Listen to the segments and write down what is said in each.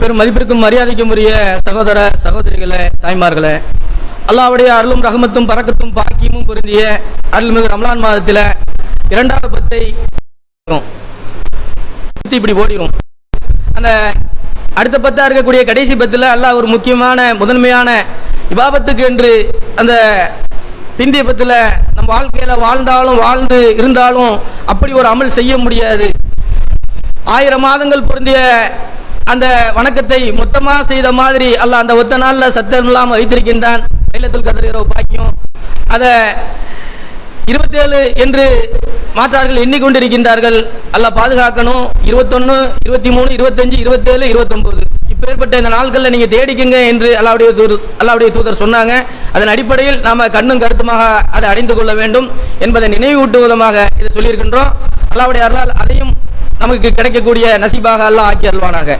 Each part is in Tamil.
பெரும் மதிப்பிற்கும் மரியாதைக்கும் சகோதர சகோதரிகளே தாய்மார்களே அல்லாவுடைய அருளும் ரகமத்தும் பறக்கத்தும் பாக்கியமும் பொருந்திய அருள்மிகு ரமலான் மாதத்தில் இரண்டாவது பத்தை இப்படி ஓடிடும் அந்த அடுத்த பத்தா இருக்கக்கூடிய கடைசி பத்தில் அல்லாஹ் ஒரு முக்கியமான முதன்மையான இபாபத்துக்கு என்று அந்த பிந்திய பத்தில் நம்ம வாழ்க்கையில் வாழ்ந்தாலும் வாழ்ந்து இருந்தாலும் அப்படி ஒரு அமல் செய்ய முடியாது. ஆயிரம் மாதங்கள் பொருந்திய அந்த வணக்கத்தை மொத்தமா செய்த மாதிரி அல்ல அந்த ஒத்த நாள்ல சத்தம் இல்லாமல் வைத்திருக்கின்றான். லைலத்துல் கதர் இரவு பாக்கியம். அதை இருபத்தேழு என்று மாற்றார்கள் எண்ணிக்கொண்டிருக்கின்றார்கள். அல்ல பாதுகாக்கணும். இருபத்தொன்னு இருபத்தி மூணு இருபத்தஞ்சு இருபத்தேழு இருபத்தொன்பது. இப்பேற்பட்ட இந்த நாட்களில் நீங்க தேடிக்குங்க என்று அல்லாவுடைய தூதர் அல்லாவுடைய தூதர் சொன்னாங்க. அதன் அடிப்படையில் நாம கண்ணும் கருத்துமாக அதை அடைந்து கொள்ள வேண்டும் என்பதை நினைவூட்டு விதமாக இதை சொல்லியிருக்கின்றோம். அல்லாவுடைய அருளால் அதையும் நமக்கு கிடைக்கக்கூடிய நசீபாக அல்லாஹ் ஆக்கி அருள்வானாக.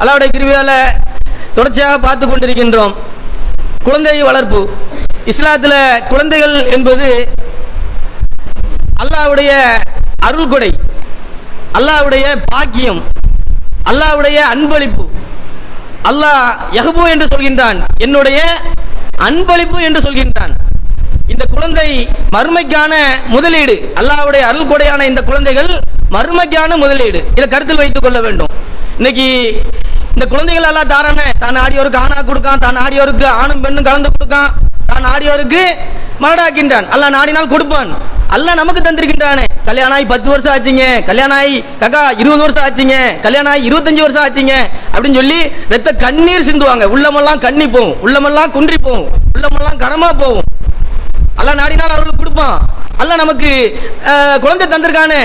அல்லாவுடைய கிருவியால தொடர்ச்சியாக பார்த்து கொண்டிருக்கின்றோம். குழந்தை வளர்ப்பு. இஸ்லாத்துல குழந்தைகள் என்பது அல்லாஹ்வுடைய அருள் கொடை. அல்லாஹ்வுடைய பாக்கியம். அல்லாஹ்வுடைய அன்பளிப்பு. அல்லாஹ் யஹ்பு என்று சொல்கின்றான். என்னுடைய அன்பளிப்பு என்று சொல்கின்றான். இந்த குழந்தை மறுமைக்கான முதலீடு அல்லாஹ்வுடைய அருள் கொடையான இந்த குழந்தைகள் மறுமைக்கான முதலீடு. இதை கருத்தில் வைத்துக் கொள்ள வேண்டும். இன்னைக்கு இந்த குழந்தைகள் எல்லாம் தாரானே தான் ஆடியோருக்கு ஆணா கொடுக்கான் தான் ஆடியோருக்கு ஆணும் பெண்ணும் கலந்து கொடுக்கான் தான் ஆடியோருக்கு மரடாக்கின்றான் அல்ல நாடினால் கொடுப்பான். அல்ல நமக்கு தந்திருக்கின்றானே. கல்யாணம் ஆகி பத்து வருஷம் ஆச்சுங்க. கல்யாணம் ஆகி கக்கா இருபது வருஷம் ஆச்சுங்க. கல்யாணம் ஆகி இருபத்தஞ்சு வருஷம் ஆச்சுங்க. அப்படின்னு சொல்லி ரத்த கண்ணீர் சிந்துவாங்க. உள்ளமெல்லாம் கண்ணி போகும். உள்ளமெல்லாம் குன்றி போகும். உள்ளமெல்லாம் கனமா போகும். அல்ல நாடினால் அவர்களுக்கு கொடுப்பான். அல்ல நமக்கு குழந்தை தந்திருக்கானே.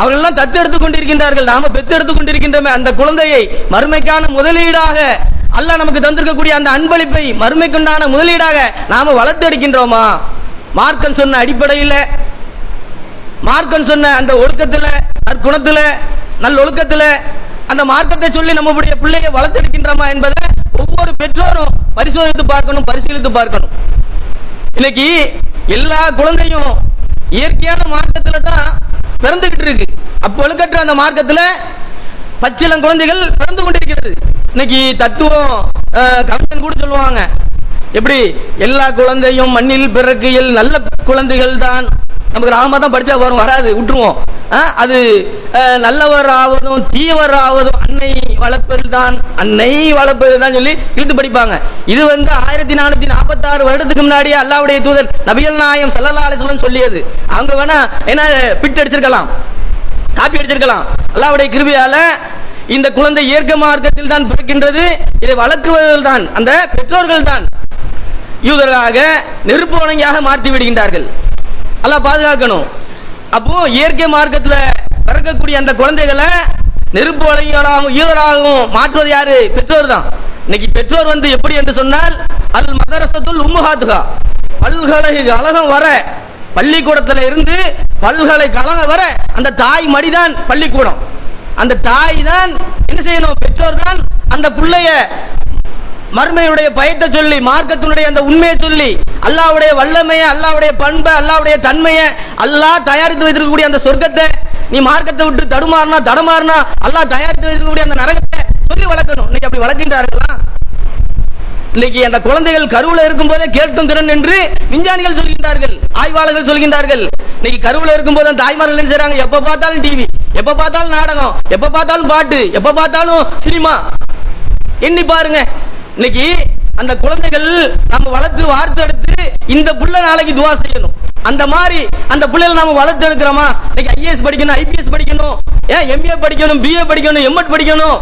அவர்கள் எல்லாம் தத்து எடுத்துக் கொண்டிருக்கின்றார்கள். நாம பெத்தெடுத்துக் கொண்டிருக்கின்றோமே. அந்த குழந்தையை மறுமைக்கான முதலீடாக அல்ல நமக்கு தந்திருக்கக்கூடிய அந்த அன்பளிப்பை மறுமைக்குண்டான முதலீடாக நாம வளர்த்து எடுக்கின்றோமா? மார்க்கன் சொன்ன அடிப்படையில் மார்க்கன் சொன்ன அந்த ஒழுக்கத்தில் நற்குணத்துல நல்லொழுக்கத்தில் அந்த மார்க்கத்தை சொல்லி நம்முடைய பிள்ளையை வளர்த்தெடுக்கின்றோமா என்பதை ஒவ்வொரு பெற்றோரும் பரிசோதித்து பார்க்கணும் பரிசீலித்து பார்க்கணும். இன்னைக்கு எல்லா குழந்தையும் இயற்கையான மார்க்கத்தில் தான் பிறந்துகிட்டு இருக்கு. அப்போ ஒழுக்கற்ற அந்த மார்க்கத்தில் பச்சிலம் குழந்தைகள் பிறந்து கொண்டிருக்கிறது. இன்னைக்கு தத்துவம் கவிஞன் கூட சொல்லுவாங்க. எப்படி? எல்லா குழந்தையும் மண்ணில் பிறக்கையில் நல்ல குழந்தைகள் தான். நமக்கு ராம தான் படித்தா வரும் வராது விட்டுருவோம். அது நல்லவர் ஆவதும் தீயவர் ஆவதும் அன்னை வளர்ப்பது தான். அன்னை வளர்ப்பது தான் சொல்லி இழுத்து படிப்பாங்க. இது வந்து ஆயிரத்தி நானூத்தி நாற்பத்தாறு வருடத்துக்கு முன்னாடியே அல்லாவுடைய தூதர் நபிகள் நாயம் சல்லல்லா அலிஸ்லம் சொல்லியது. அவங்க வேணா என்ன பிட் அடிச்சிருக்கலாம். காப்பி அடிச்சிருக்கலாம். அல்லாவுடைய கிருபியால இந்த குழந்தை இயற்கை மார்க்கத்தில் தான் பிறக்கின்றது. இதை வளர்க்குவதில் தான் அந்த பெற்றோர்கள் தான் யூதராக நெருப்பு வணங்கியாக மாற்றி விடுகின்றார்கள். அல்லாஹ் பாதுகாக்கணும். அப்போ இயற்கை மார்க்கத்தில் பிறக்கக்கூடிய அந்த குழந்தைகளை நெருப்பு வழங்கியாகவும் யூதராகவும் மாற்றுவது யாரு? பெற்றோர் தான். இன்னைக்கு பெற்றோர் வந்து எப்படி என்று சொன்னால் அல் மதரசத்துல் உம்முஹாத்துகா அழகம் வர பள்ளிக்கூடத்துல இருந்து பல்கலைக்கழகம் வர அந்த தாய் மடிதான் பள்ளிக்கூடம். அந்த தாய் தான் என்ன செய்யணும்? பெற்றோர் தான் அந்த பிள்ளைய மர்மையுடைய பயத்தை சொல்லி மார்க்கத்தினுடைய அந்த உண்மையை சொல்லி அல்லாவுடைய வல்லமையை அல்லாவுடைய பண்பை அல்லாவுடைய தன்மையை அல்லாஹ் தயாரித்து வைத்திருக்கக்கூடிய அந்த சொர்க்கத்தை நீ மார்க்கத்தை விட்டு தடுமாறினா தடமாறினா அல்லாஹ் தயாரித்து வைத்திருக்கக்கூடிய அந்த நரகத்தை சொல்லி வளர்க்கணும். இன்னைக்கு அப்படி வளர்க்கின்றார்களா? இன்னைக்கு அந்த குழந்தைகள் கருவுல இருக்கும் போதே கேட்கும் திறன் என்று விஞ்ஞானிகள் சொல்கின்றார்கள் ஆய்வாளர்கள் சொல்கின்றார்கள். இன்னைக்கு கருவுல இருக்கும் போது அந்த தாய்மார்கள் என்ன செய்றாங்க? எப்ப பார்த்தாலும் டிவி எப்ப பார்த்தாலும் நாடகம் எப்ப பார்த்தாலும் பாட்டு எப்ப பார்த்தாலும் சினிமா. எண்ணி பாருங்க. இன்னைக்கு அந்த குழந்தைகள் நம்ம வளர்த்து வார்த்து எடுத்து இந்த புள்ள நாளைக்கு துவா செய்யணும். அந்த மாதிரி அந்த பிள்ளைகள் நாம வளர்த்து எடுக்கிறோமா? இன்னைக்கு ஐஏஎஸ் படிக்கணும் ஐபிஎஸ் படிக்கணும் ஏன் எம்ஏ படிக்கணும் பிஏ படிக்கணும் எம்எட் படிக்கணும்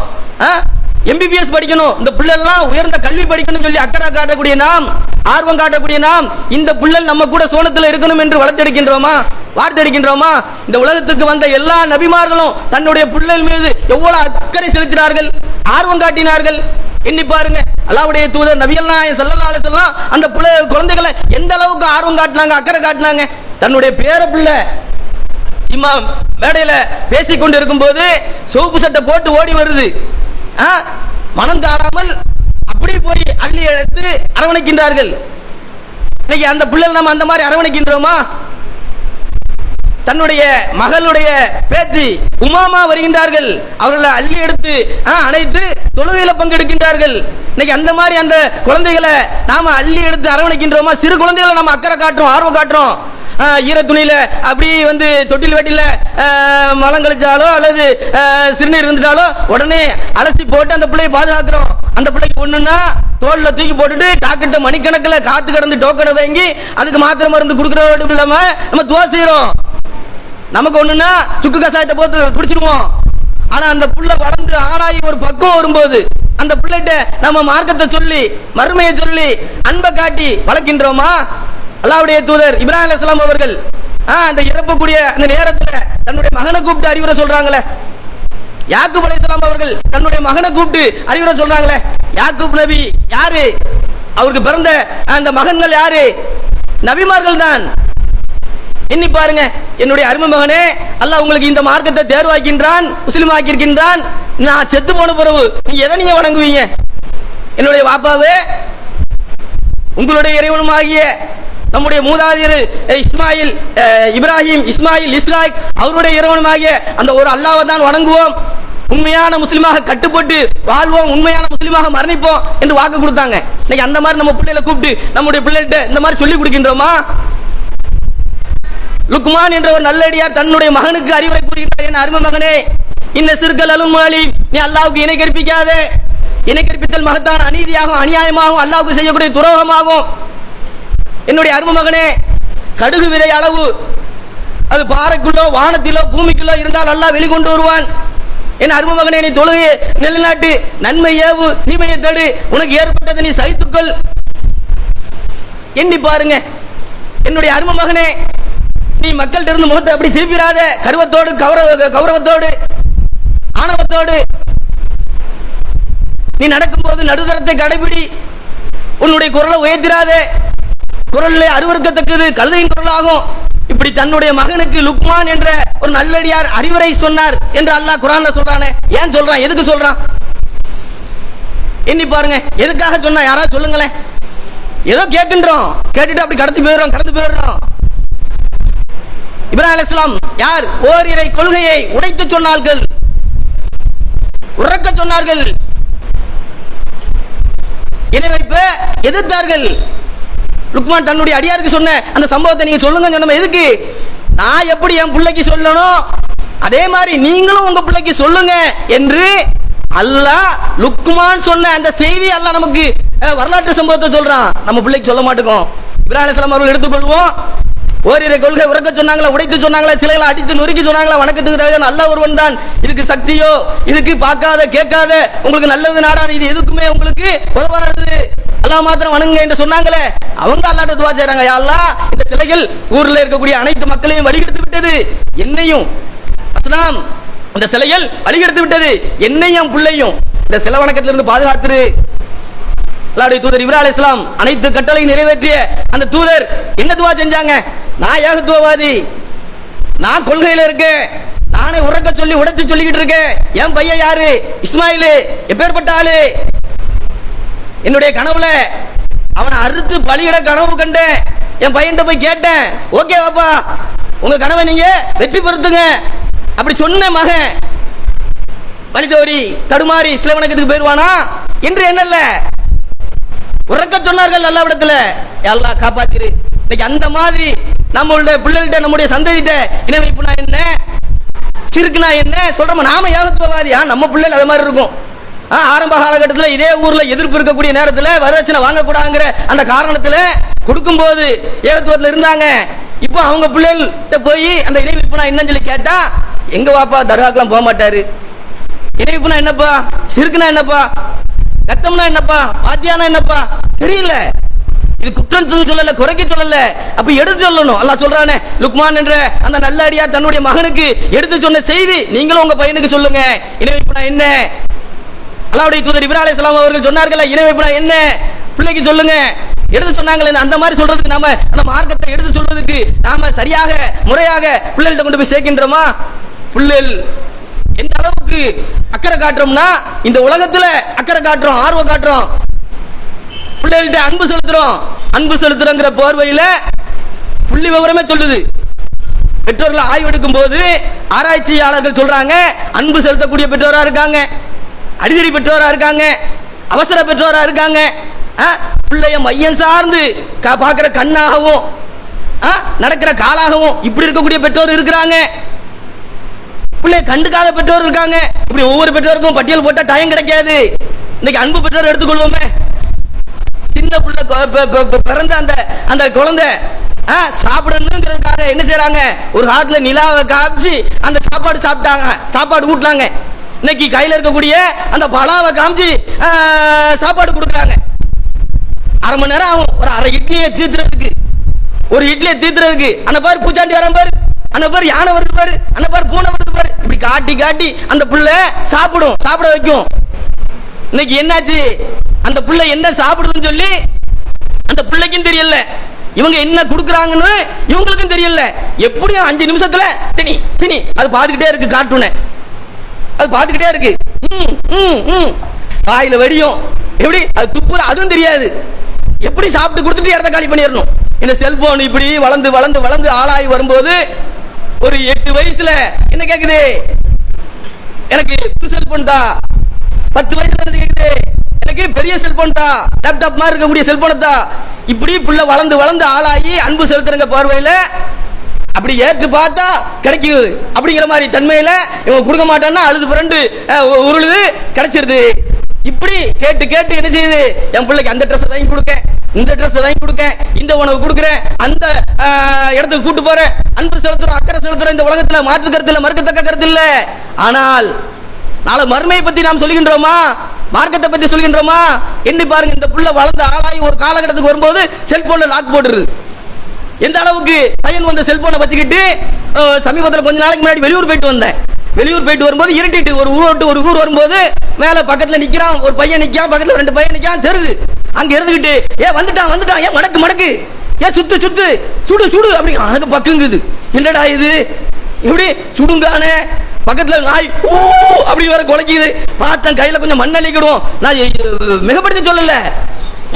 எம்பிபிஎஸ் படிக்கணும். இந்த பிள்ளைலாம் உயர்ந்த கல்வி படிக்கணும் சொல்லி அக்கறை காட்டக்கூடிய நாம் ஆர்வம் காட்டக்கூடிய நாம் இந்த பிள்ளைகள் நம்ம கூட சோனத்தில் இருக்கணும் என்று வளர்த்தெடுக்கின்றோமா? வார்த்தெடுக்கின்றோமா? இந்த உலகத்துக்கு வந்த எல்லா நபிமார்களும் தன்னுடைய பிள்ளைகள் மீது எவ்வளவு அக்கறை செலுத்தினார்கள் ஆர்வம் காட்டினார்கள். எண்ணி பாருங்க. அல்லாவுடைய தூதர் நபிகள் நாயகம் ஸல்லல்லாஹு அந்த பிள்ளை குழந்தைகளை எந்த அளவுக்கு ஆர்வம் காட்டினாங்க அக்கறை காட்டினாங்க? தன்னுடைய பேர பிள்ளை இம்மா மேடையில பேசிக்கொண்டு இருக்கும்போது சோப்பு சட்டை போட்டு ஓடி வருது. மனம் தாழாமல் அப்படி போய் அள்ளி எடுத்து அரவணைக்கின்றார்கள். இன்னைக்கு அந்த பிள்ளைகள் நம்ம அந்த மாதிரி அரவணைக்கின்றோமா? தன்னுடைய மகளுடைய பேத்தி உமாமா வருகின்றார்கள். அவர்களை அள்ளி எடுத்து ஆ, அணைத்து தொழுகையில பங்கெடுக்கின்றார்கள். இன்னைக்கு அந்த மாதிரி அந்த குழந்தைகளை நாம அள்ளி எடுத்து அரவணைக்கின்றோமா? சிறு குழந்தைகளை நம்ம அக்கறை காட்டுறோம் ஆர்வம் காட்டுறோம். ஈர துணியில அப்படி வந்து தொட்டில் வெட்டில மலம் கழிச்சாலோ அல்லது சிறுநீர் இருந்துட்டாலோ உடனே அலசி போட்டு அந்த பிள்ளையை பாதுகாக்கிறோம். அந்த பிள்ளைக்கு ஒண்ணுன்னா தோல்ல தூக்கி போட்டுட்டு டாக்டர்கிட்ட மணிக்கணக்கில் காத்து கிடந்து டோக்கனை வாங்கி அதுக்கு மாத்திரை மருந்து கொடுக்குறோம் இல்லாம நம்ம துவா செய்றோம் நமக்கு ஒண்ணுன்னா சுக்கு கசாயத்தை போட்டு குடிச்சிருவோம். ஆனா அந்த புள்ள வளர்ந்து ஆளாகி ஒரு பக்கம் வரும்போது அந்த பிள்ளைகிட்ட நம்ம மார்க்கத்தை சொல்லி மறுமையை சொல்லி அன்பை காட்டி வளர்க்கின்றோமா? அல்லாவுடைய தூதர் இப்ராஹிம் அலிஸ்லாம் அவர்கள் அந்த இறப்பக்கூடிய அந்த நேரத்துல தன்னுடைய மகனை கூப்பிட்டு அறிவுரை சொல்றாங்களே. யாக்கூப் அலைஹிஸ்ஸலாம் அவர்கள் தன்னுடைய மகனை கூப்பிட்டு அறிவுரை சொல்றாங்களே. யாக்கூப் நபி யாரு? அவருக்கு பிறந்த அந்த மகன்கள் யாரு? நபிமார்கள் தான். எண்ணி பாருங்க என்னுடைய அருமை மகனே அல்லாஹ் உங்களுக்கு இந்த மார்க்கத்தை தேர்வாக்கின்றான் முஸ்லிம் ஆக்கியிருக்கின்றான். நான் செத்து போன பிறகு நீங்க எதை நீங்க வணங்குவீங்க? என்னுடைய வாப்பாவே உங்களுடைய இறைவனும் ஆகிய நம்முடைய மூதாதையர் இஸ்மாயில் இப்ராஹிம் இஸ்மாயில் இஸ்லாக் அவருடைய இறைவனுமாகிய அந்த ஒரு அல்லாவை தான் வணங்குவோம். உண்மையான முஸ்லிமாக கட்டுப்பட்டு வாழ்வோம். உண்மையான முஸ்லிமாக மரணிப்போம் என்று வாக்கு கொடுத்தாங்க. இன்னைக்கு அந்த மாதிரி நம்ம பிள்ளைகளை கூப்பிட்டு நம்முடைய பிள்ளைகிட்ட இந்த மாதிரி சொல்லி கொடுக்கின்றோமா? லுக்மான் என்ற ஒரு நல்லடியார் தன்னுடைய மகனுக்கு அறிவுரை கூறுகிறார் என் அருமை மகனே இந்த சிறுகல் அலுமாலி நீ அல்லாவுக்கு இணை கற்பிக்காதே. இணை கற்பித்தல் மகத்தான அநீதியாகவும் அநியாயமாகவும் அல்லாவுக்கு செய்யக்கூடிய துரோகமாகும் என்னுடைய அருமை மகனே கடுகு விதை அளவு அது பாறைக்குள்ளோ வானத்திலோ பூமிக்குள்ளோ இருந்தால் நல்லா வெளிக்கொண்டு வருவான். என் அரும மகனே நீ தொழுகை நிலைநாட்டு நன்மை ஏவு தீமையை தடு உனக்கு ஏற்பட்டதை நீ சகித்துக்கொள். எண்ணி பாருங்க. என்னுடைய அருமமகனே நீ மக்கள்கிட்ட இருந்து முகத்தை அப்படி திருப்பிடாத. கருவத்தோடு கௌரவ கௌரவத்தோடு ஆணவத்தோடு. நீ நடக்கும்போது நடுதரத்தை கடைபிடி. உன்னுடைய குரலை உயர்த்திராத குரல்ல அருவருக்கத்தக்கது கழுதையின் குரலாகும். இப்படி தன்னுடைய மகனுக்கு லுக்மான் என்ற ஒரு நல்லடியார் அறிவுரை சொன்னார் என்று அல்லாஹ் குரான்ல சொல்றானே. ஏன் சொல்றான்? எதுக்கு சொல்றான்? எண்ணி பாருங்க. எதுக்காக சொன்னா? யாராவது சொல்லுங்களேன். ஏதோ கேட்கின்றோம். கேட்டுட்டு அப்படி கடத்தி போயிடுறோம் கடந்து போயிடுறோம். இப்ராஹிம் அலிஸ்லாம் யார்? ஓரிரை கொள்கையை உடைத்து சொன்னார்கள். உறக்க சொன்னார்கள். இணைவைப்ப எதிர்த்தார்கள். லுக்மான் தன்னுடைய அடியாருக்கு சொன்ன அந்த சம்பவத்தை நீங்க சொல்லுங்க சொன்ன எதுக்கு? நான் எப்படி என் பிள்ளைக்கு சொல்லணும் அதே மாதிரி நீங்களும் உங்க பிள்ளைக்கு சொல்லுங்க என்று அல்லாஹ் லுக்மான் சொன்ன அந்த செய்தி அல்லாஹ் நமக்கு வரலாற்று சம்பவத்தை சொல்றான். நம்ம பிள்ளைக்கு சொல்ல மாட்டோம். இப்ராஹிம் அலைஹிஸ்ஸலாம் அவர்கள் எடுத்துக்கொள்வோம். ஓரிரை கொள்கை உறக்க சொன்னாங்களா உடைத்து சொன்னாங்களா சிலைகளை அடித்து நொறுக்கி சொன்னாங்களா வணக்கத்துக்கு தகுந்த நல்ல ஒருவன் தான். இதுக்கு சக்தியோ இதுக்கு பார்க்காத கேட்காத உங்களுக்கு நல்லது நாடான இது எதுக்குமே உங்களுக்கு உதவாது. அல்லா மாத்திரம் வணங்குங்க என்று சொன்னாங்களே அவங்க அல்லாட்ட துவா செய்றாங்க யாழ்லா இந்த சிலைகள் ஊர்ல இருக்கக்கூடிய அனைத்து மக்களையும் வழிகெடுத்து விட்டது. என்னையும் அஸ்லாம் இந்த சிலைகள் வழிகெடுத்து விட்டது. என்னையும் பிள்ளையும் இந்த சில வணக்கத்திலிருந்து பாதுகாத்துரு. அல்லாஹ்வுடைய தூதர் இப்ரா இஸ்லாம் அனைத்து கட்டளையும் நிறைவேற்றிய அந்த தூதர் என்ன துவா செஞ்சாங்க? நான் ஏகத்துவவாதி நான் கொள்கையில இருக்கேன். நானே உறக்க சொல்லி உடைச்சு சொல்லிக்கிட்டு இருக்கேன். என் பையன் யாரு? இஸ்மாயிலு. எப்பேற்பட்ட ஆளு. என்னுடைய கனவுல அவனை அறுத்து பலியிட கனவு கண்டேன். என் பையன்கிட்ட போய் கேட்டேன். ஓகே பாப்பா உங்க கனவை நீங்க வெற்றி பெறுத்துங்க. அப்படி சொன்ன மகன் வழிதோரி தவறி தடுமாறி சிலவணக்கத்துக்கு போயிருவானா? என்று என்னல்ல உறக்க சொன்னார்கள் அல்லாவிடத்துல எல்லாம் காப்பாத்திரு. இன்னைக்கு அந்த மாதிரி நம்மளுடைய பிள்ளைகிட்ட நம்முடைய சந்ததிகிட்ட இணை வைப்புனா என்ன? சிறுக்குனா என்ன? சொல்றோம்? நாம யாகத்துவவாதியா? நம்ம பிள்ளைகள் அது மாதிரி இருக்கும். ஆரம்ப காலகட்டத்தில் இதே ஊரில் எதிர்ப்பு இருக்கக்கூடிய நேரத்தில் வரதட்சணை வாங்கக்கூடாதுங்கிற அந்த காரணத்தில் கொடுக்கும்போது ஏகத்துவத்தில் இருந்தாங்க. இப்போ அவங்க பிள்ளைகள்கிட்ட போய் அந்த இணை விற்பனா என்னன்னு சொல்லி கேட்டா எங்க வாப்பா தர்காக்கெல்லாம் போக மாட்டாரு. இணைப்புனா என்னப்பா? சிறுக்குனா என்னப்பா? கத்தம்னா என்னப்பா? பாத்தியானா என்னப்பா? தெரியல. இது குற்றம் சொல்லல குறைக்க சொல்லல. அப்ப எடுத்து சொல்லணும். அல்லாஹ் சொல்றானே லுக்மான் என்ற அந்த நல்ல அடியார் தன்னுடைய மகனுக்கு எடுத்து சொன்ன செய்தி நீங்களும் உங்க பையனுக்கு சொல்லுங்க. இணைப்புனா என்ன? அல்லாவுடைய தூதர் இப்ராஹிம் அலைஹிஸ்ஸலாம் அவர்கள் சொன்னார்களே? இணைப்புனா என்ன? பிள்ளைக்கு சொல்லுங்க. எடுத்து சொன்னாங்களே அந்த மாதிரி சொல்றதுக்கு நாம அந்த மார்க்கத்தை எடுத்து சொல்றதுக்கு நாம சரியாக முறையாக பிள்ளைகிட்ட கொண்டு போய் சேர்க்கின்றோமா? பிள்ளைகள் எந்த அளவுக்கு அக்கறை காட்டுறோம்னா இந்த உலகத்துல அக்கறை காட்டுறோம் ஆர்வம் காட்டுறோம். பிள்ளைகள்ட்ட அன்பு செலுத்துறோம். அன்பு செலுத்துறோங்கிற போர்வையில புள்ளி விவரமே சொல்லுது. பெற்றோர்கள் ஆய்வு எடுக்கும் போது ஆராய்ச்சியாளர்கள் சொல்றாங்க அன்பு செலுத்தக்கூடிய பெற்றோரா இருக்காங்க. அடிதடி பெற்றோராக இருக்காங்க அவசர பெற்றோராக இருக்காங்க ஆ, பிள்ளைய மையம் சார்ந்து பார்க்குற கண்ணாகவும் ஆ, நடக்கிற காலாகவும் இப்படி இருக்கக்கூடிய பெற்றோர் இருக்கிறாங்க. பிள்ளை கண்டுக்காத பெற்றோர் இருக்காங்க. இப்படி ஒவ்வொரு பெற்றோருக்கும் பட்டியல் போட்டால் டைம் கிடைக்காது. இன்னைக்கு அன்பு பெற்றோர் எடுத்துக்கொள்வோமே. சின்ன பிள்ளை பிறந்த அந்த அந்த குழந்தை ஆ, சாப்பிடணுங்கிறதுக்காக என்ன செய்யறாங்க ஒரு காலத்துல நிலாவை காமிச்சு அந்த சாப்பாடு சாப்பிட்டாங்க. சாப்பாடு ஊட்டினாங்க. இன்னைக்கு கையில இருக்கக்கூடிய அந்த பலாவை காமிச்சு சாப்பாடு கொடுக்குறாங்க. அரை மணி நேரம் ஆகும். ஒரு அரை இட்லியை தீர்த்துறதுக்கு ஒரு இட்லியை தீர்த்துறதுக்கு அந்த பாரு பூச்சாண்டி வரான் பாரு. அந்த பாரு யானை வருது பாரு. அந்த பாரு பூனை வருது பாரு. இப்படி காட்டி காட்டி அந்த புள்ள சாப்பிடும் சாப்பிட வைக்கும். இன்னைக்கு என்னாச்சு? அந்த புள்ள என்ன சாப்பிடுதுன்னு சொல்லி அந்த பிள்ளைக்கும் தெரியல. இவங்க என்ன கொடுக்குறாங்கன்னு இவங்களுக்கும் தெரியல. எப்படியும் அஞ்சு நிமிஷத்துல தினி தினி அது பார்த்துக்கிட்டே இருக்கு கார்ட்டூனை அது பார்த்துக்கிட்டே இருக்கு. ம், ம், வாயில வெடியும். எப்படி? அது துப்புது அதுவும் தெரியாது. எப்படி சாப்பிட்டு கொடுத்துட்டு இடத்த காலி பண்ணிடணும்? இந்த செல்போன் இப்படி வளர்ந்து வளர்ந்து வளர்ந்து ஆளாகி வரும்போது ஒரு எட்டு வயசுல என்ன கேக்குது? எனக்கு புது செல்போன் தான் பத்து வயசுல இருந்து கேக்குது? எனக்கு பெரிய செல்போன் தான் லேப்டாப் மாதிரி இருக்கக்கூடிய செல்போனை தான் இப்படி புள்ள வளர்ந்து வளர்ந்து ஆளாகி அன்பு செலுத்துறங்க பார்வையில். அப்படி ஏற்று பார்த்தா கிடைக்குது. அப்படிங்கிற மாதிரி தன்மையில இவன் கொடுக்க மாட்டான்னா அழுது புரண்டு உருளுது கிடைச்சிருது. இப்படி கேட்டு கேட்டு என்ன செய்யுது? என் பிள்ளைக்கு அந்த ட்ரெஸ் வாங்கி கொடுக்க இந்த ட்ரெஸ் வாங்கி கொடுக்க இந்த உணவு கொடுக்குறேன் அந்த இடத்துக்கு கூட்டு போறேன். அன்பு செலுத்துறோம் அக்கறை செலுத்துறோம் இந்த உலகத்துல மாற்று கருத்து இல்லை மறுக்கத்தக்க கருத்து இல்லை ஆனால் நாளை மறுமையை பத்தி நாம் சொல்கின்றோமா? மார்க்கத்தை பத்தி சொல்கின்றோமா? எண்ணி பாருங்க இந்த புள்ள வளர்ந்து ஆளாகி ஒரு காலகட்டத்துக்கு வரும்போது செல்போன்ல லாக் போட்டுருது. எந்த அளவுக்கு பையன் வந்து செல்போனை வச்சுக்கிட்டு சமீபத்தில் கொஞ்ச நாளைக்கு முன்னாடி வெளியூர் போயிட்டு வந்தேன். வெளியூர் போயிட்டு வரும்போது இருட்டிட்டு ஒரு ஊர் விட்டு ஒரு ஊர் வரும்போது மேல பக்கத்துல நிக்கிறான் ஒரு பையன் நிக்கான் பக்கத்துல ரெண்டு பையன் நிக்கான் தெருது அங்க இருந்துகிட்டு ஏ வந்துட்டான் வந்துட்டான் ஏன் மடக்கு மடக்கு. ஏன் சுத்து சுத்து சுடு சுடு அப்படி எனக்கு பக்குங்குது. என்னடா இது? இப்படி சுடுங்கானே. பக்கத்துல நாய் ஊ அப்படி வேற குலைக்குது. பார்த்தேன் கையில கொஞ்சம் மண்ணளிக்கிடும் நான் எ- மிகப்படுத்தி சொல்லல.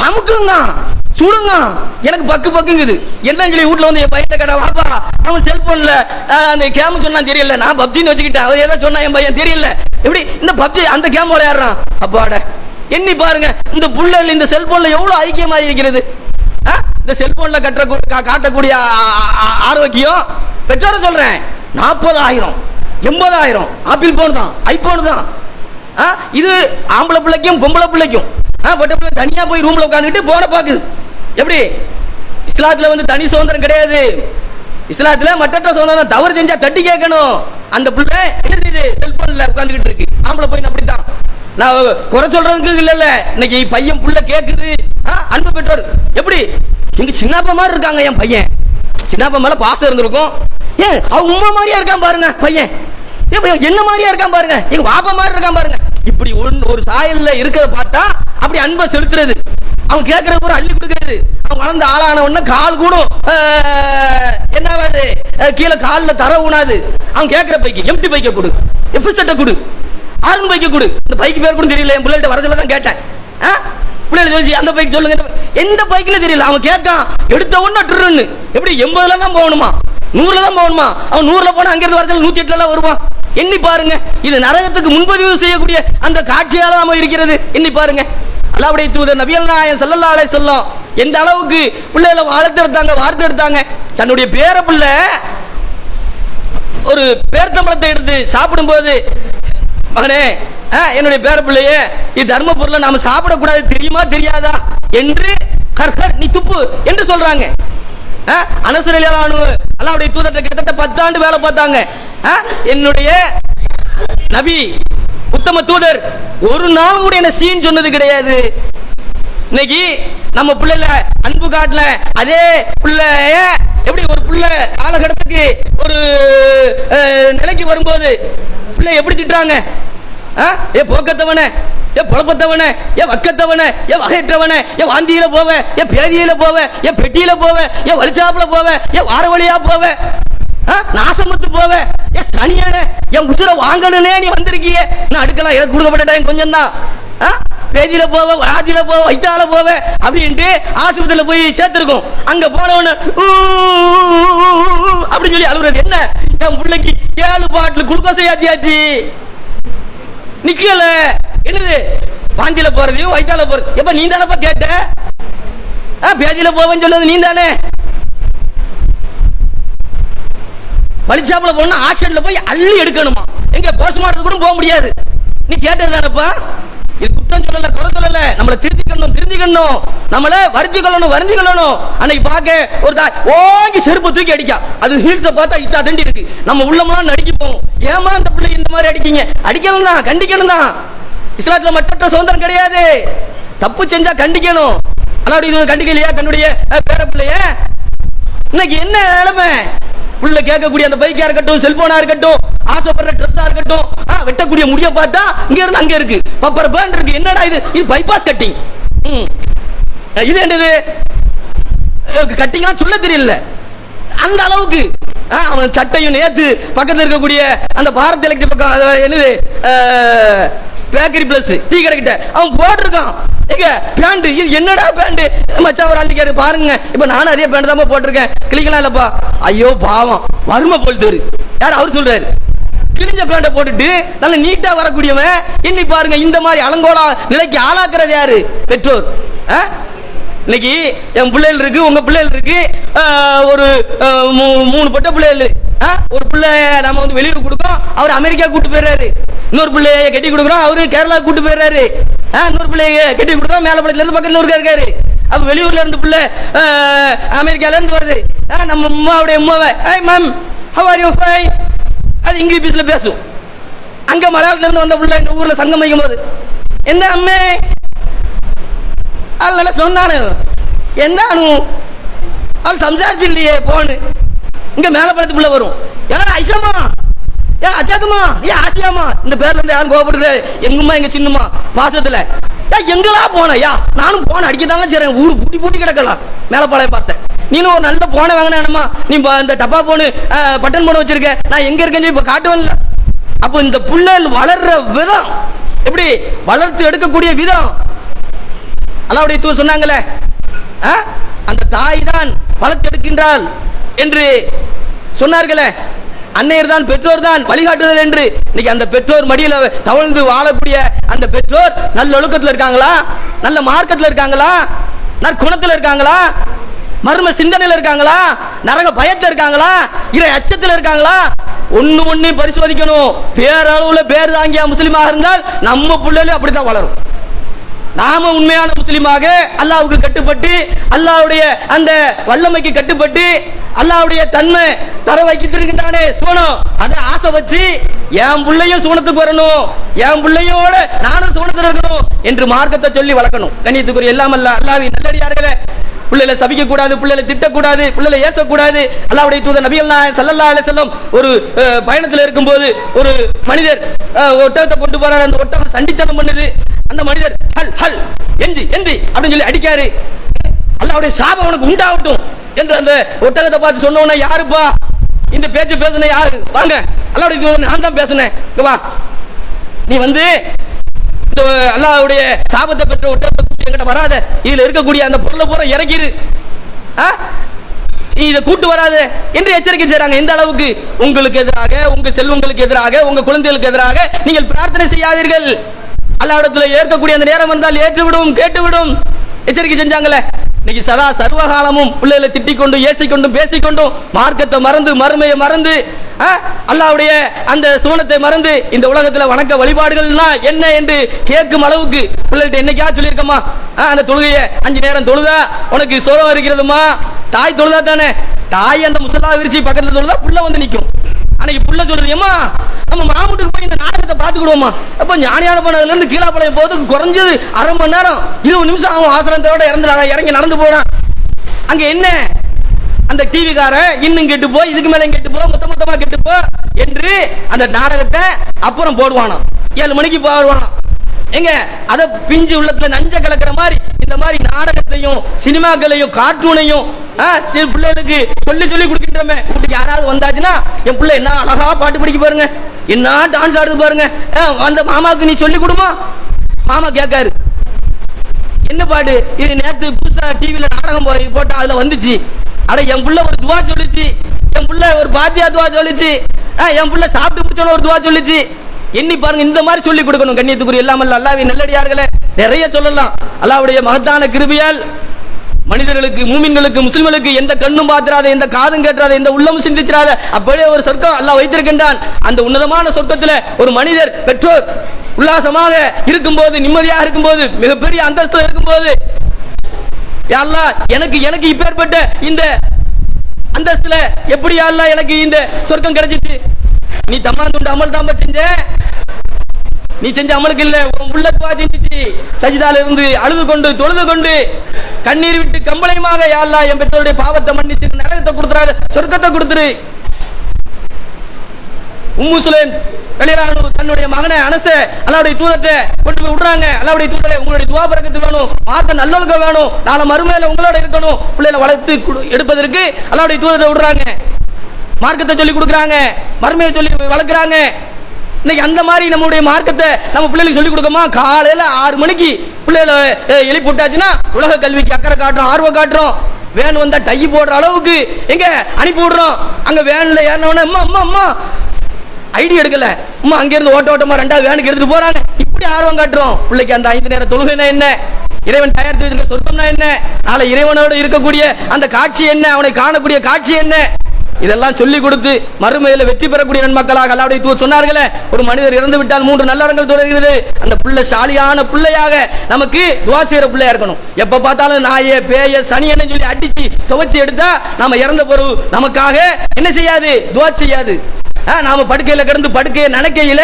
அமுக்குங்க. சுடுங்க. எனக்கு பக்கு பக்குங்குது. என்ன சொல்லி வீட்ல வந்து என் பையன் கேட்டா வாப்பா அவன் செல்போனில் அந்த கேம் சொன்னா தெரியல. நான் பப்ஜின்னு வச்சுக்கிட்டேன். அவன் ஏதோ சொன்னா என் பையன் தெரியல. எப்படி? இந்த பப்ஜி அந்த கேம் விளையாடுறான். அப்பாட. எண்ணி பாருங்க. இந்த புள்ளல் இந்த செல்போனில் எவ்வளோ ஐக்கியமாக இருக்கிறது? ஆ? இந்த செல்போனில் கட்டுற காட்டக்கூடிய ஆரோக்கியம். பெற்றோரை சொல்கிறேன் நாற்பதாயிரம். எண்பதாயிரம். ஆப்பிள் போன் தான். ஐபோன் தான். ஆ? இது ஆம்பளை பிள்ளைக்கும் பொம்பளை பிள்ளைக்கும். ஆ, பொட்டை பிள்ளை தனியாக போய் ரூமில் உட்காந்துட்டு போன பார்க்குது. எப்படி? இஸ்லாத்துல வந்து தனி சுதந்திரம் கிடையாது. இஸ்லாத்துல மற்ற சுதந்திரம் தவறு செஞ்சா தட்டி கேட்கணும். அந்த பிள்ளை என்ன செய்யுது செல்போன்ல உட்காந்துக்கிட்டு இருக்கு. ஆம்பளை போய் அப்படித்தான். நான் குறை சொல்றதுக்கு இல்ல இல்ல இன்னைக்கு பையன் புள்ள கேக்குது. ஆ, அன்பு பெற்றோர் எப்படி? எங்க சின்னப்பா மாதிரி இருக்காங்க என் பையன். சின்னப்பா மேல பாசம் இருந்திருக்கும். ஏன்? அவன் உமா மாதிரியா இருக்கான் பாருங்க பையன். ஏன் என்ன மாதிரியா இருக்கான் பாருங்க. எங்க பாப்பா மாதிரி இருக்கான் பாருங்க. இப்படி ஒரு சாயல்ல இருக்கிறத பார்த்தா அப்படி அன்பை செலுத்துறது. அவன் கேட்கற ஒரு அள்ளி கொடுக்கறது. அவன் வளர்ந்த ஆளான உடனே கால் கூட என்னவாது? கீழே காலில் தர ஊனாது. அவன் கேட்கிற பைக்கு எம்டி பைக்கை கொடு. எஃபிசட்டை கொடு. ஆர்ன் பைக்கை கொடு. இந்த பைக்கு பேர் கூட தெரியல என் பிள்ளைகிட்ட வரதுல தான் கேட்டேன். ஆ? பிள்ளைகள் சொல்லி அந்த பைக் சொல்லுங்க. எந்த பைக்குன்னு தெரியல. அவன் கேட்கான் எடுத்த உடனே ட்ருன்னு. எப்படி எண்பதுல தான் போகணுமா? நூறுல தான் போகணுமா? அவன் நூறுல போனா அங்கிருந்து வரதுல நூத்தி எட்டுல எல்லாம் வருவான். எண்ணி பாருங்க. இது நரகத்துக்கு முன்பதிவு செய்யக்கூடிய அந்த காட்சியால நாம இருக்கிறது. எண்ணி பாருங்க. அல்லாவுடைய தூதர் நபியல் நாயன் ஸல்லல்லாஹு அலைஹி வஸல்லம் எந்த அளவுக்கு பிள்ளைகளை வளர்த்தெடுத்தாங்க வார்த்தெடுத்தாங்க? தன்னுடைய பேர பிள்ளை ஒரு பேர்த்தம்பளத்தை எடுத்து சாப்பிடும்போது மகனே ஆ, என்னுடைய பேர பிள்ளையே இது தர்ம பொருளை நாம சாப்பிடக்கூடாது தெரியுமா தெரியாதா? என்று கர்கர் நீ துப்பு என்று சொல்றாங்க. ஆ, அனசர் அல்லாவுடைய தூதர்கிட்ட கிட்டத்தட்ட பத்தாண்டு வேலை பார்த்தாங்க. என்னுடைய நபி உத்தம தூதர் ஒரு நாள் கூட என்ன சீன் சொன்னது கிடையாது இன்னைக்கு நம்ம பிள்ளைல அன்பு காட்டல அதே பிள்ளைய எப்படி ஒரு பிள்ளை காலகட்டத்துக்கு ஒரு நிலைக்கு வரும்போது பிள்ளை எப்படி திட்டுறாங்க ஆ? ஏ போக்கத்தவன ஏ புழப்பத்தவன ஏ வக்கத்தவன ஏ வகையற்றவன ஏ வாந்தியில போவ ஏ பேதியில போவ ஏ பெட்டியில போவ ஏ வலிச்சாப்புல போவ ஏ வார வழியா போவ நாசமத்து போவ ஏ சனியான என் உசுரை வாங்கணுன்னே நீ வந்திருக்கியே. நான் அடுக்கலாம் எனக்கு கொடுக்கப்பட்ட டைம் கொஞ்சம் தான் பேதியில போவ ஆதியில போவ வைத்தால போவ அப்படின்ட்டு ஆஸ்பத்திரியில போய் சேர்த்திருக்கோம். அங்க போனவன அப்படின்னு சொல்லி அழுகுறது. என்ன? என் பிள்ளைக்கு ஏழு பாட்டில் குளுக்கோஸை ஏத்தியாச்சு. நிக்கல. என்னது? வாந்தியில போறதையும் வைத்தால போறது. எப்ப நீ தானப்பா கேட்ட? ஆ, பேதியில போவேன்னு சொல்லுவது நீ தானே வலிச்சாப்புல போனா ஆக்சிடென்ட்ல போய் அள்ளி எடுக்கணுமா? எங்க போஸ்ட்மார்ட்டம் கூட போக முடியாது. நீ கேட்டது தானப்பா இது குற்றம் சொல்லல குறை சொல்லல. நம்மள திருத்திக்கணும் திருந்திக்கணும். நம்மள வருத்தி கொள்ளணும் வருந்தி கொள்ளணும் அன்னைக்கு பார்க்க ஒரு தாய் ஓங்கி செருப்பு தூக்கி அடிக்கா. அது ஹீல்ஸ பார்த்தா இத்தா தண்டி இருக்கு. நம்ம உள்ளமெல்லாம் நடிக்க போவோம். ஏமா அந்த பிள்ளை இந்த மாதிரி அடிக்கீங்க? அடிக்கணும் தான் கண்டிக்கணும் தான். இஸ்லாத்துல மற்ற சுதந்திரம் கிடையாது. தப்பு செஞ்சா கண்டிக்கணும். அல்லாவுடைய இது கண்டிக்கலையா தன்னுடைய பேர பிள்ளைய இன்னைக்கு என்ன நிலைமை? உள்ள கேட்கக்கூடிய அந்த பைக்கா இருக்கட்டும் செல்போனா இருக்கட்டும் ஆசைப்படுற ட்ரெஸ்ஸா இருக்கட்டும் ஆ, வெட்டக்கூடிய முடிய பார்த்தா இங்க இருந்து அங்க இருக்கு. பப்பர் பேண்ட் இருக்கு. என்னடா இது? இது பைபாஸ் கட்டிங் இது என்னது? கட்டிங்லாம் சொல்ல தெரியல. அந்த அளவுக்கு. ஆ, அவன் சட்டையும் நேத்து பக்கத்தில் இருக்கக்கூடிய அந்த பாரத் எலக்ட்ரிக் பக்கம் என்னது? பேக்கரி பிளஸ் டீ கடைக்கிட்ட. அவன் போட்டிருக்கான். ஏங்க பேண்ட் இது என்னடா பேண்ட் மச்சான் ஒரு ஆண்டிக்காரு பாருங்க. இப்ப நானும் அதே பேண்ட் தான் போட்டிருக்கேன். கிளிக்கலாம் இல்லப்பா. ஐயோ பாவம். வறுமை போல்தாரு யார் அவர் சொல்றாரு? கிழிஞ்ச பேண்டை போட்டுட்டு நல்ல நீட்டா வரக்கூடியவன் இன்னி பாருங்க இந்த மாதிரி அலங்கோலா நிலைக்கு ஆளாக்குறது யாரு? பெற்றோர். ஆ? இன்னைக்கு என் பிள்ளைகள் இருக்கு உங்க பிள்ளைகள் இருக்கு. ஒரு மூ- மூணு பட்ட பிள்ளைகள். ஆ? ஒரு பிள்ளை நம்ம வந்து வெளியூர் கொடுக்கோம் அவர் அமெரிக்கா கூட்டு போயிடுறாரு. இன்னொரு பிள்ளைய கட்டி கொடுக்குறோம். அவரு கேரளா கூட்டு போயிடுறாரு. ஆ, இன்னொரு பிள்ளைய கட்டி கொடுத்தோம் மேலப்படத்துல இருந்து பக்கத்துல ஊருக்கா இருக்காரு. அப்ப வெளியூர்ல இருந்து பிள்ளை அமெரிக்கால இருந்து வருது. ஆ, நம்ம அம்மாவுடைய அம்மாவை I ma'am how are you fine அது இங்கிலீஷ்ல பேசும். அங்க மலையாளத்துல இருந்து வந்த பிள்ளை எங்க ஊர்ல சங்கம் வைக்கும் போது என்ன அம்மே அல்ல சொன்னானு. என்னானு அவள் சம்சாரிச்சில்லையே போன்னு. இங்க மேல பிள்ளை வரும். ஏன் ஐஷாமா? ஏன் அச்சாக்குமா ஏன் ஆசியாமா? இந்த பேர்ல இருந்து யாரும் கோபப்படுறது எங்கம்மா எங்க சின்னம்மா பாசத்துல ஏ எங்களா போன? யா நானும் போன. அடிக்கதாங்க செய்றேன். ஊரு பூட்டி பூட்டி கிடக்கலாம் மேலப்பாளையம் பாச. நீனும் ஒரு நல்ல போன வாங்கினா நீ இந்த டப்பா போனு பட்டன் போன வச்சிருக்க. நான் எங்க இருக்கேன்னு சொல்லி இப்ப காட்டுவேன்ல அப்போ இந்த புள்ள வளர்ற விதம் எப்படி? வளர்த்து எடுக்கக்கூடிய விதம். அல்லாவுடைய தூர் சொன்னாங்களே ஆ? அந்த தாய் தான் வளர்த்தெடுக்கின்றாள் என்று சொன்னார்களே. அன்னையர் தான் பெற்றோர் தான் வழிகாட்டுதல் என்று. இன்னைக்கு அந்த பெற்றோர் மடியில் தவழ்ந்து வாழக்கூடிய அந்த பெற்றோர் நல்ல ஒழுக்கத்தில் இருக்காங்களா? நல்ல மார்க்கத்தில் இருக்காங்களா? நற்குணத்தில் இருக்காங்களா? மர்ம சிந்தனையில் இருக்காங்களா? நரக பயத்தில் இருக்காங்களா? இறை அச்சத்தில் இருக்காங்களா? ஒன்று ஒன்று பரிசோதிக்கணும். பேரளவில் பேர் தாங்கிய முஸ்லீமாக இருந்தால் நம்ம பிள்ளைகளும் அப்படித்தான் வளரும். நாம உண்மையான முஸ்லீமாக அல்லாவுக்கு கட்டுப்பட்டு அல்லாஹ்வுடைய அந்த வல்லமைக்கு கட்டுப்பட்டு அல்லாவுடைய தன்மை தர வைக்கிட்டிருக்கின்றானே சோனம். அதை ஆசை வச்சு என் பிள்ளையும் சோனத்துக்கு வரணும் என் பிள்ளையோட நானும் சோனத்தில் இருக்கணும் என்று மார்க்கத்தை சொல்லி வளர்க்கணும். கண்ணியத்துக்குரிய எல்லாம் அல்ல அல்லாவி நல்லடியார்களே. பிள்ளைகளை சபிக்க கூடாது பிள்ளைகளை திட்டக்கூடாது பிள்ளைகளை ஏசக்கூடாது. அல்லாவுடைய தூதர் நபிகள் நாயன் சல்லல்லா அலைஹி செல்லம் ஒரு அஹ், பயணத்துல இருக்கும்போது ஒரு மனிதர் ஒட்டகத்தை கொண்டு போறாரு. அந்த ஒட்டகம் சண்டித்தனம் பண்ணுது. அந்த மனிதர் ஹல் ஹல் எந்தி எந்தி அப்படின்னு சொல்லி அடிக்காரு. அல்லாவுடைய சாபம் உனக்கு உண்டாகட்டும் என்று அந்த ஒட்டகத்தை பார்த்து சொன்னவன யாருப்பா? இந்த பேச்சு பேசுன யாரு? வாங்க அல்லாவுடைய நான் தான் பேசுனேன். வா. நீ வந்து இந்த அல்லாவுடைய சாபத்தை பெற்ற ஒட்டகத்தை என்கிட்ட வராத. இதுல இருக்கக்கூடிய அந்த பொருளை பூரா இறக்கிடு ஆ? நீ இதை கூட்டு வராத. என்று எச்சரிக்கை செய்றாங்க. எந்த அளவுக்கு உங்களுக்கு எதிராக உங்க செல்வங்களுக்கு எதிராக உங்க குழந்தைகளுக்கு எதிராக நீங்கள் பிரார்த்தனை செய்யாதீர்கள். அல்லாவிடத்தில் ஏற்கக்கூடிய அந்த நேரம் வந்தால் ஏற்றுவிடும் கேட்டுவிடும். எச்சரிக்கை செஞ்சாங்களே? இன்னைக்கு சதா சர்வகாலமும் பிள்ளைகளை திட்டிக் கொண்டும் ஏசிக்கொண்டும் பேசிக்கொண்டும் மார்க்கத்தை மறந்து மறுமையை மறந்து ஆ, அந்த சூனத்தை மறந்து இந்த உலகத்தில் வணக்க வழிபாடுகள்னா என்ன என்று கேட்கும் அளவுக்கு பிள்ளைகிட்ட என்னைக்கா சொல்லியிருக்கமா ஆ, அந்த தொழுகையை அஞ்சு நேரம் தொழுதா? உனக்கு சோரம் இருக்கிறதுமா தாய் தொழுதா தானே? தாய் அந்த முசலா விரிச்சு பக்கத்தில் தொழுதா? புள்ள வந்து நிற்கும் அன்னைக்கு புள்ள சொல்றது ஏமா நம்ம மாமூட்டுக்கு போய் இந்த நாடகத்தை பார்த்துக்கிடுவோமா அப்ப ஞானியான போனதுல இருந்து கீழாப்பாளையம் போறதுக்கு குறைஞ்சது அரை மணி நேரம் இருபது நிமிஷம் ஆகும் ஆசிரமத்தோட இறந்து இறங்கி நடந்து போனான் அங்க என்ன? அந்த டிவி கார இன்னும் கெட்டு போ இதுக்கு மேலே கெட்டு போ மொத்த மொத்தமா கெட்டு போ என்று அந்த நாடகத்தை அப்புறம் போடுவானாம். ஏழு மணிக்கு போடுவானாம் எங்க? அத பிஞ்சு உள்ளத்துல நஞ்ச கலக்கிற மாதிரி இந்த மாதிரி நாடகத்தையும் சினிமாக்களையும் கார்ட்டூனையும் ஆ, சில பிள்ளைகளுக்கு சொல்லி சொல்லி கொடுக்கின்றமே. வீட்டுக்கு யாராவது வந்தாச்சுன்னா என் பிள்ளை என்ன அழகா பாட்டு படிக்க பாருங்க. என்ன டான்ஸ் ஆடுது பாருங்க. ஆ, அந்த மாமாவுக்கு நீ சொல்லி கொடுமா? மாமா கேட்காரு. என்ன பாட்டு? இது நேத்து புதுசா டிவில நாடகம் போய் போட்டா அதுல வந்துச்சு. அட என் புள்ள ஒரு துவா சொல்லுச்சு. என் புள்ள ஒரு பாத்தியா துவா சொல்லுச்சு. ஆ, என் புள்ள சாப்பிட்டு முடிச்சோன்னு ஒரு துவா சொல்லுச்சு. எண்ணி பாருங்க இந்த மாதிரி சொல்லிக் கொடுக்கணும். கண்ணியத்துக்குரிய இல்லாமல் அல்லாவின் நல்லடியார்களே நிறைய சொல்லலாம். அல்லாவுடைய மகத்தான கிருபியால் மனிதர்களுக்கு மூமின்களுக்கு முஸ்லிம்களுக்கு எந்த கண்ணும் பார்த்திராத எந்த காதும் கேட்றாத எந்த உள்ளமும் சிந்திச்சிடாத அப்படியே ஒரு சொர்க்கம் அல்லாஹ் வைத்திருக்கின்றான். அந்த உன்னதமான சொர்க்கத்துல ஒரு மனிதர் பெற்றோர் உல்லாசமாக இருக்கும்போது நிம்மதியாக இருக்கும்போது மிகப்பெரிய அந்தஸ்து இருக்கும்போது யா எனக்கு எனக்கு இப்பேற்பட்ட இந்த அந்தஸ்துல எப்படி யா எனக்கு இந்த சொர்க்கம் கிடைச்சிச்சு? நீ தம்மாந்துண்டு அமல் தாம்ப செஞ்ச? நீ செஞ்ச அமலுக்கு இல்ல. உன் உள்ள துவா சஜிதால இருந்து அழுது கொண்டு தொழுது கொண்டு கண்ணீர் விட்டு கம்பளையுமாக யாழ்லா என் பெற்றோருடைய பாவத்தை மன்னிச்சு நரகத்தை கொடுத்துறாரு சொர்க்கத்தை கொடுத்துரு. உம்மு வெளியானு தன்னுடைய மகனை அனச அல்லாவுடைய தூதத்தை கொண்டு போய் விடுறாங்க. அல்லாவுடைய தூதரை உங்களுடைய துவா பறக்கத்து வேணும். மாத்த நல்லொழுக்கம் வேணும். நாளை மறுமையில உங்களோட இருக்கணும். பிள்ளைகளை வளர்த்து குடு- எடுப்பதற்கு அல்லாவுடைய தூதரை விடுறாங்க. மார்க்கத்தை சொல்லி கொடுக்குறாங்க. மருமையை சொல்லி வளர்க்குறாங்க. இன்னைக்கு அந்த மாதிரி நம்மளுடைய மார்க்கத்தை நம்ம பிள்ளைகளுக்கு சொல்லி கொடுக்கமா காலையில் ஆறு மணிக்கு பிள்ளைகளை எழுப்பி விட்டாச்சுன்னா உலக கல்விக்கு அக்கறை காட்டுறோம் ஆர்வம் காட்டுறோம். வேன் வந்தால் டை போடுற அளவுக்கு எங்க அனுப்பி விடுறோம். அங்கே வேனில் ஏறினவன அம்மா அம்மா அம்மா. ஐடி எடுக்கல. அம்மா அங்கேருந்து ஓட்ட ஓட்டமா ரெண்டாவது வேனுக்கு எடுத்துட்டு போறாங்க இப்படி ஆர்வம் காட்டுறோம். பிள்ளைக்கு அந்த ஐந்து நேரம் தொழுகைனா என்ன? இறைவன் தயாரித்து சொர்க்கம்னா என்ன? நாளை இறைவனோடு இருக்கக்கூடிய அந்த காட்சி என்ன? அவனை காணக்கூடிய காட்சி என்ன? இதெல்லாம் சொல்லி கொடுத்து மறுமையில வெற்றி பெறக்கூடிய நன்மக்களாக அல்லாவுடைய தூர் சொன்னார்களே ஒரு மனிதர் இறந்து விட்டால் மூன்று நல்லறங்கள் தொடர்கிறது. அந்த புள்ள சாலியான பிள்ளையாக நமக்கு துவா செய்கிற பிள்ளையா இருக்கணும். எப்ப பார்த்தாலும் நாயே பேய சனியன்னு சொல்லி அடிச்சு துவச்சி எடுத்தா நாம இறந்த பொருள் நமக்காக என்ன செய்யாது? துவா செய்யாது. ஆ, நாம படுக்கையில கிடந்து படுக்கையை நினைக்கையில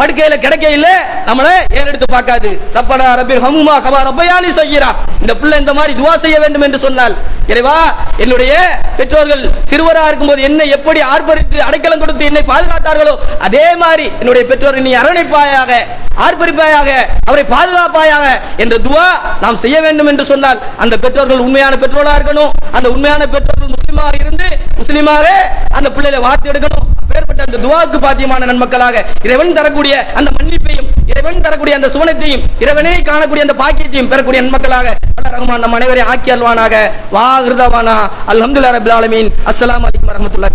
படுக்கையில கிடைக்கையில நம்மளை ஏறெடுத்து பார்க்காது? ரப்படா ரபிர் ஹமுமா கமா ரப்பயானி செய்கிறா இந்த பிள்ளை இந்த மாதிரி துவா செய்ய வேண்டும் என்று சொன்னால் இறைவா என்னுடைய பெற்றோர்கள் சிறுவரா இருக்கும்போது என்னை எப்படி ஆர்ப்பரித்து அடைக்கலம் கொடுத்து என்னை பாதுகாத்தார்களோ அதே மாதிரி என்னுடைய பெற்றோர் நீ அரவணைப்பாயாக ஆர்ப்பரிப்பாயாக அவரை பாதுகாப்பாயாக என்ற துவா நாம் செய்ய வேண்டும் என்று சொன்னால் அந்த பெற்றோர்கள் உண்மையான பெற்றோர்களா இருக்கணும் அந்த உண்மையான பெற்றோர்கள் முஸ்லீமாக இருந்து முஸ்லீமாக அந்த பிள்ளைகளை வார்த்தை எடுக்கணும். அப்பேற்பட்ட அந்த துவாவுக்கு பாத்தியமான நன்மக்களாக இறைவன் தரக்கூடிய அந்த மன்னிப்பையும் இறைவன் தரக்கூடிய அந்த சுவனத்தையும் இறைவனே காணக்கூடிய அந்த பாக்கியத்தையும் பெறக்கூடிய நன்மக்களாக ரஹ்மான் நம் அனைவரையும் ஆக்கி அல்வானாக வா ஹிருதவானா அல்ஹம்துல்லா ரப்பில் ஆலமீன். அஸ்லாம் அலைக்கும் வரமத்துல்லா